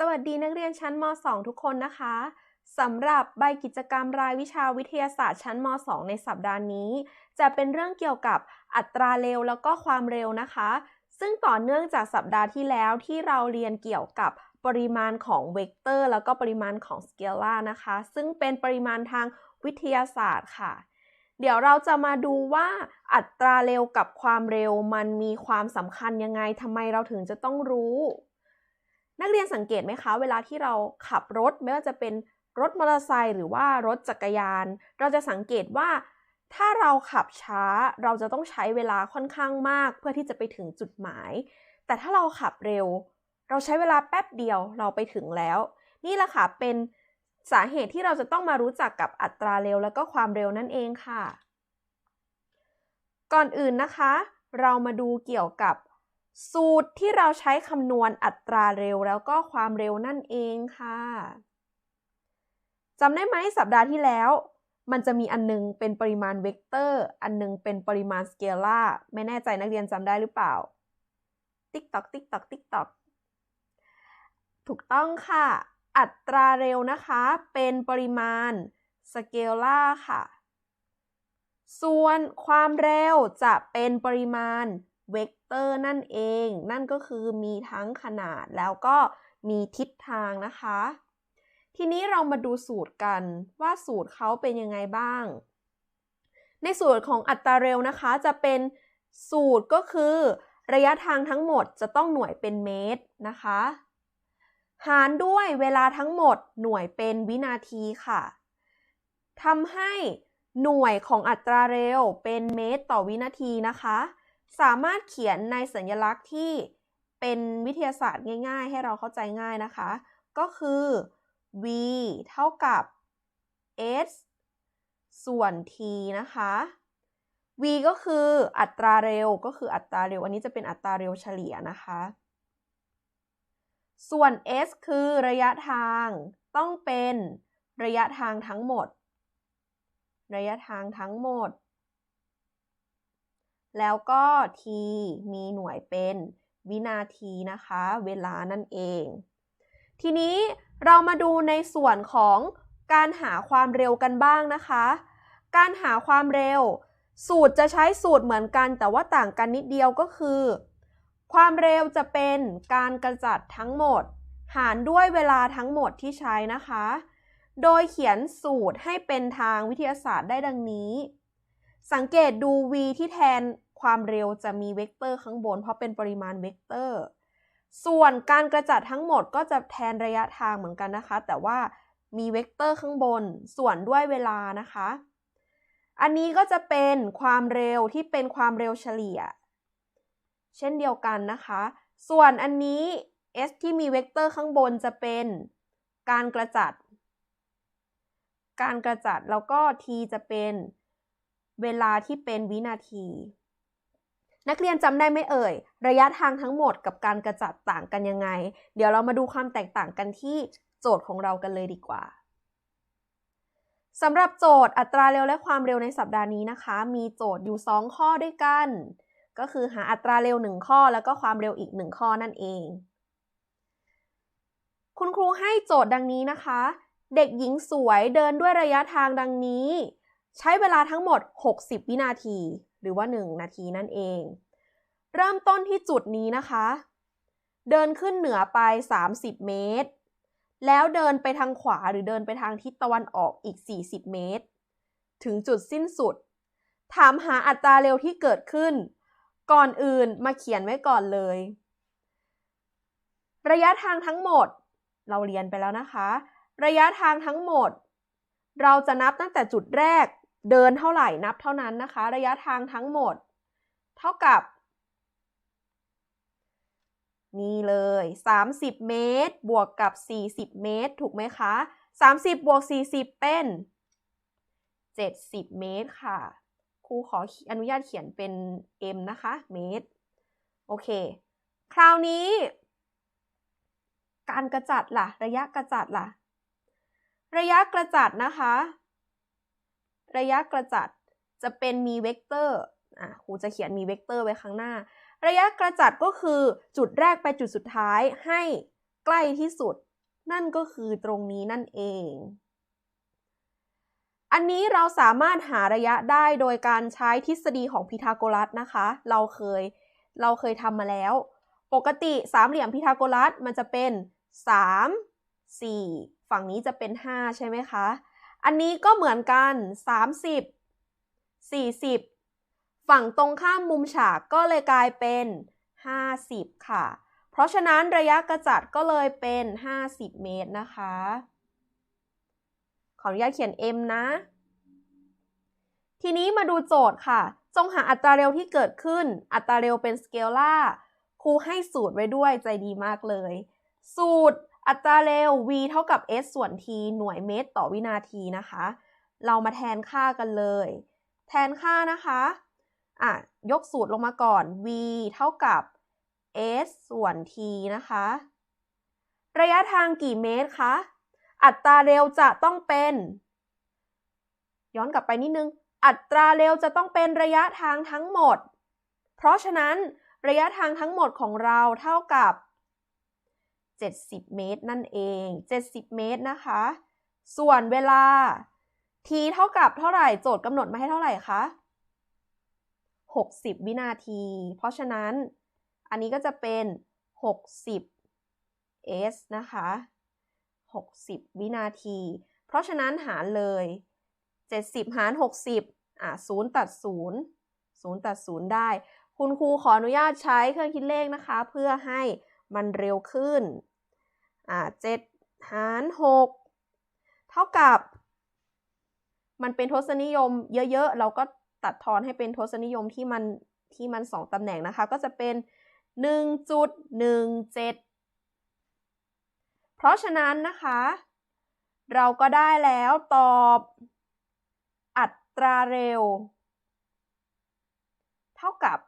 สวัสดีนักเรียนชั้นม .2 ทุกคนนะคะสำหรับใบกิจกรรมรายวิชาวิทยาศาสตร์ชั้นม .2 ในสัปดาห์นี้ จะเป็นเรื่องเกี่ยวกับอัตราเร็วแล้วก็ความเร็วนะคะ ซึ่งต่อเนื่องจากสัปดาห์ที่แล้วที่เราเรียนเกี่ยวกับปริมาณของเวกเตอร์แล้วก็ปริมาณของสเกลานะคะ ซึ่งเป็นปริมาณทางวิทยาศาสตร์ค่ะ เดี๋ยวเราจะมาดูว่าอัตราเร็วกับความเร็วมันมีความสำคัญยังไงทำไมเราถึงจะต้องรู้ นักเรียนสังเกตไหมคะ เวลาที่เราขับรถไม่ว่าจะเป็นรถมอเตอร์ไซค์หรือว่ารถจักรยาน เราจะสังเกตว่า ถ้าเราขับช้าเราจะต้องใช้เวลาค่อนข้างมาก เพื่อที่จะไปถึงจุดหมาย แต่ถ้าเราขับเร็ว เราใช้เวลาแป๊บเดียวเราไปถึงแล้ว นี่แหละค่ะเป็นสาเหตุที่เราจะต้องมารู้จักกับอัตราเร็วแล้วก็ความเร็วนั่นเองค่ะ ก่อนอื่นนะคะ เรามาดูเกี่ยวกับ สูตรที่เราใช้คำนวณอัตราเร็วแล้วก็ความเร็วนั่นเองค่ะจำได้ไหมสัปดาห์ที่แล้ว มันจะมีอันนึงเป็นปริมาณเวกเตอร์ อันนึงเป็นปริมาณสเกลาไม่แน่ใจนักเรียนจำได้หรือเปล่า ติ๊กตอกติ๊กตอกติ๊กตอกถูกต้องค่ะ อัตราเร็วนะคะ เป็นปริมาณสเกลาค่ะ ส่วนความเร็วจะเป็นปริมาณ เวกเตอร์นั่นเอง นั่นก็คือมีทั้งขนาดแล้วก็มีทิศทางนะคะ ทีนี้เรามาดูสูตรกันว่าสูตรเขาเป็นยังไงบ้าง ในสูตรของอัตราเร็วนะคะจะเป็นสูตรก็คือ ระยะทางทั้งหมดจะต้องหน่วยเป็นเมตรนะคะ หารด้วยเวลาทั้งหมดหน่วยเป็นวินาทีค่ะทำให้หน่วยของอัตราเร็วเป็นเมตรต่อวินาทีนะคะ สามารถเขียนในสัญลักษณ์ที่เป็นวิทยาศาสตร์ง่าย ๆ ให้เราเข้าใจง่ายนะคะ ก็คือ v เท่ากับ s ส่วน t นะคะ v ก็คืออัตราเร็วก็คืออัตราเร็ว อันนี้จะเป็นอัตราเร็วเฉลี่ยนะคะ ส่วน s คือระยะทางต้องเป็นระยะทางทั้งหมด ระยะทางทั้งหมด แล้วก็ t มีหน่วยเป็นวินาทีนะคะ เวลานั่นเอง ทีนี้เรามาดูในส่วนของการหาความเร็วกันบ้างนะคะ การหาความเร็ว สูตรจะใช้สูตรเหมือนกัน แต่ว่าต่างกันนิดเดียวก็คือ ความเร็วจะเป็นการกระจัดทั้งหมด หารด้วยเวลาทั้งหมดที่ใช้นะคะ โดยเขียนสูตรให้เป็นทางวิทยาศาสตร์ได้ดังนี้ สังเกตดู v ที่แทน ความเร็วจะมีเวกเตอร์ข้างบน เพราะเป็นปริมาณเวกเตอร์ ส่วนการกระจัดทั้งหมดก็จะแทนระยะทางเหมือนกันนะคะ แต่ว่ามีเวกเตอร์ข้างบน ส่วนด้วยเวลานะคะ อันนี้ก็จะเป็นความเร็วที่เป็นความเร็วเฉลี่ย เช่นเดียวกันนะคะ ส่วนอันนี้ s ที่มีเวกเตอร์ข้างบนจะเป็นการกระจัด การกระจัดแล้วก็ t จะเป็นเวลาที่เป็นวินาที นักเรียนจำได้ไหมเอ่ย ระยะทางทั้งหมดกับการกระจัดต่างกันยังไง เดี๋ยวเรามาดูความแตกต่างกันที่โจทย์ของเรากันเลยดีกว่าสำหรับโจทย์อัตราเร็วและความเร็วในสัปดาห์นี้นะคะ มีโจทย์อยู่ 2 ข้อด้วยกัน ก็คือหาอัตราเร็ว 1 ข้อแล้วก็ความเร็วอีก 1 ข้อนั่นเอง คุณครูให้โจทย์ดังนี้นะคะ เด็กหญิงสวยเดินด้วยระยะทางดังนี้ ใช้เวลาทั้งหมด 60 วินาที รือว่า 1 นาทีนั่นเอง เริ่มต้นที่จุดนี้นะคะ เดินขึ้นเหนือไป 30 เมตร แล้วเดินไปทางขวาหรือเดินไปทางทิศตะวันออกอีก 40 เมตร ถึงจุดสิ้นสุด ถามหาอัตราเร็วที่เกิดขึ้น ก่อนอื่นมาเขียนไว้ก่อนเลย ระยะทางทั้งหมด เราเรียนไปแล้วนะคะ ระยะทางทั้งหมดเราจะนับตั้งแต่จุดแรก เดินเท่าไหร่นับเท่านั้นนะคะ ระยะทางทั้งหมด เท่ากับ นี่เลย 30 เมตร บวกกับ 40 เมตร ถูกไหมคะ 30 บวก 40 เป็น 70 เมตรค่ะ ครูขออนุญาตเขียนเป็น m นะคะ เมตร โอเค คราวนี้ การกระจัดล่ะ ระยะกระจัดล่ะ ระยะกระจัดนะคะ ระยะกระจัดจะเป็นมีเวกเตอร์อะครูจะเขียนมีเวกเตอร์ไว้ข้างหน้า ระยะกระจัดก็คือจุดแรกไปจุดสุดท้ายให้ใกล้ที่สุด นั่นก็คือตรงนี้นั่นเอง อันนี้เราสามารถหาระยะได้โดยการใช้ทฤษฎีของพีทาโกรัสนะคะ เราเคยเราเคยทำมาแล้ว ปกติสามเหลี่ยมพีทาโกรัสมันจะเป็น 3 4 ฝั่งนี้จะเป็น 5 ใช่ไหมคะ อันนี้ก็เหมือนกัน 30 40 ฝั่งตรงข้ามมุมฉากก็เลยกลายเป็น 50 ค่ะ เพราะฉะนั้นระยะกระจัดก็เลยเป็น 50 เมตรนะคะ ขออนุญาตเขียน m นะ ทีนี้มาดูโจทย์ค่ะ จงหาอัตราเร็วที่เกิดขึ้น อัตราเร็วเป็นสเกลล่าครูให้สูตรไว้ด้วยใจดีมากเลย สูตร อัตราเร็ว v เท่ากับ s ส่วน t หน่วยเมตรต่อวินาทีนะคะ เรามาแทนค่ากันเลย แทนค่านะคะอะยกสูตรลงมาก่อน v เท่ากับ s ส่วน t นะคะ ระยะทางกี่เมตรคะ อัตราเร็วจะต้องเป็น ย้อนกลับไปนิดนึง อัตราเร็วจะต้องเป็นระยะทางทั้งหมด เพราะฉะนั้นระยะทางทั้งหมดของเราเท่ากับ 70 เมตรนั่นเอง 70 เมตรนะคะ ส่วนเวลา t เท่ากับเท่าไหร่โจทย์กำหนดมาให้เท่าไหร่คะ 60 วินาที เพราะฉะนั้น อันนี้ก็จะเป็น 60 s นะคะ 60 วินาที เพราะฉะนั้นหารเลย 70 หาร 60 อะ0ตัด 0 0 ตัด 0 ได้ คุณครูขออนุญาตใช้เครื่องคิดเลขนะคะ เพื่อให้ มันเร็วขึ้น อ่า7หาร6เท่ากับ มันเป็นทศนิยมเยอะๆ เราก็ตัดทอนให้เป็นทศนิยมที่มันที่มัน2ตำแหน่งนะคะ ก็จะเป็น 1.17 เพราะฉะนั้นนะคะ เราก็ได้แล้วตอบอัตราเร็ว เท่ากับ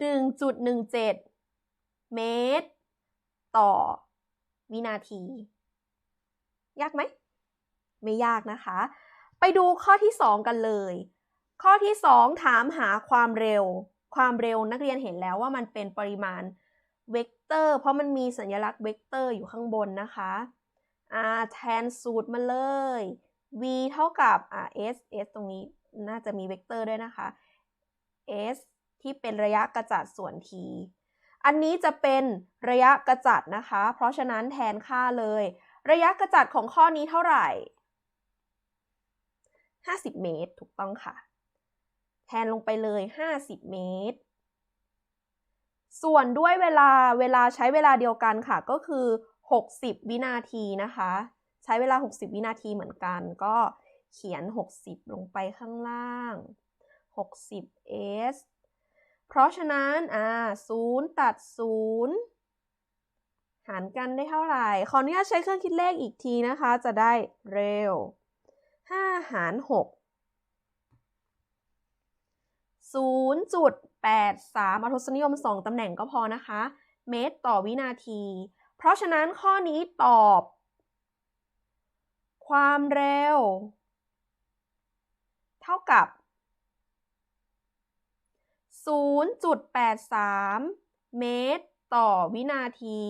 1.17 เมตร ต่อวินาที ยากไหม ไม่ยากนะคะ ไปดูข้อที่ 2 กันเลย ข้อที่ 2 ถามหาความเร็ว ความเร็วนักเรียนเห็นแล้วว่ามันเป็นปริมาณเวกเตอร์ เพราะมันมีสัญลักษณ์เวกเตอร์อยู่ข้างบนนะคะอ่าแทนสูตรมาเลย v เท่ากับอ่า s s ตรงนี้น่าจะมีเวกเตอร์ด้วยนะคะ s ที่เป็นระยะกระจัดส่วน t อันนี้จะเป็นระยะกระจัดนะคะ เพราะฉะนั้นแทนค่าเลย ระยะกระจัดของข้อนี้เท่าไหร่ 50 เมตรถูกต้องค่ะ แทนลงไปเลย 50 เมตร ส่วนด้วยเวลาเวลาใช้เวลาเดียวกันค่ะ ก็คือ 60 วินาทีนะคะ ใช้เวลา 60 วินาทีเหมือนกันก็เขียน 60 ลงไปข้างล่าง 60 s เพราะฉะนั้นอ่า0ตัด0หารกันได้เท่าไหร่ ขออนุญาตใช้เครื่องคิดเลขอีกทีนะคะ จะได้เร็ว 5 หาร 6 0.83เอาทศนิยม 2 ตำแหน่งก็พอนะคะ เมตรต่อวินาที เพราะฉะนั้นข้อนี้ตอบ ความเร็ว เท่ากับ 0.83 เมตร ต่อวินาที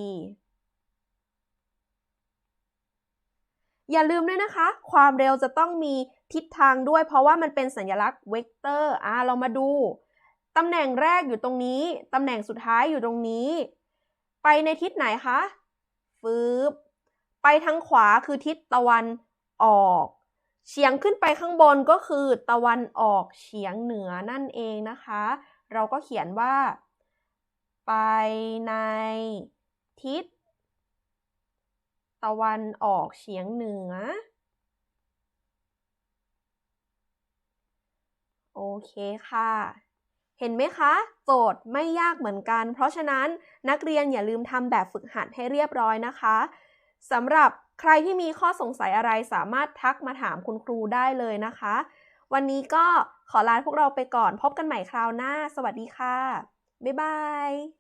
อย่าลืมด้วยนะคะ ความเร็วจะต้องมีทิศทางด้วย เพราะว่ามันเป็นสัญลักษณ์เวกเตอร์อ่าเรามาดูตำแหน่งแรกอยู่ตรงนี้ ตำแหน่งสุดท้ายอยู่ตรงนี้ ไปในทิศไหนคะฟืบไปทางขวาคือทิศตะวันออกเฉียงขึ้นไปข้างบนก็คือตะวันออกเฉียงเหนือนั่นเองนะคะ เราก็เขียนว่า ไปในทิศ ตะวันออกเฉียงเหนือ โอเคค่ะ เห็นไหมคะ โจทย์ไม่ยากเหมือนกัน เพราะฉะนั้นนักเรียนอย่าลืมทำแบบฝึกหัดให้เรียบร้อยนะคะสำหรับใครที่มีข้อสงสัยอะไรสามารถทักมาถามคุณครูได้เลยนะคะ วันนี้ก็ ขอลาพวกเราไปก่อนพบกันใหม่คราวหน้า สวัสดีค่ะ บ๊ายบาย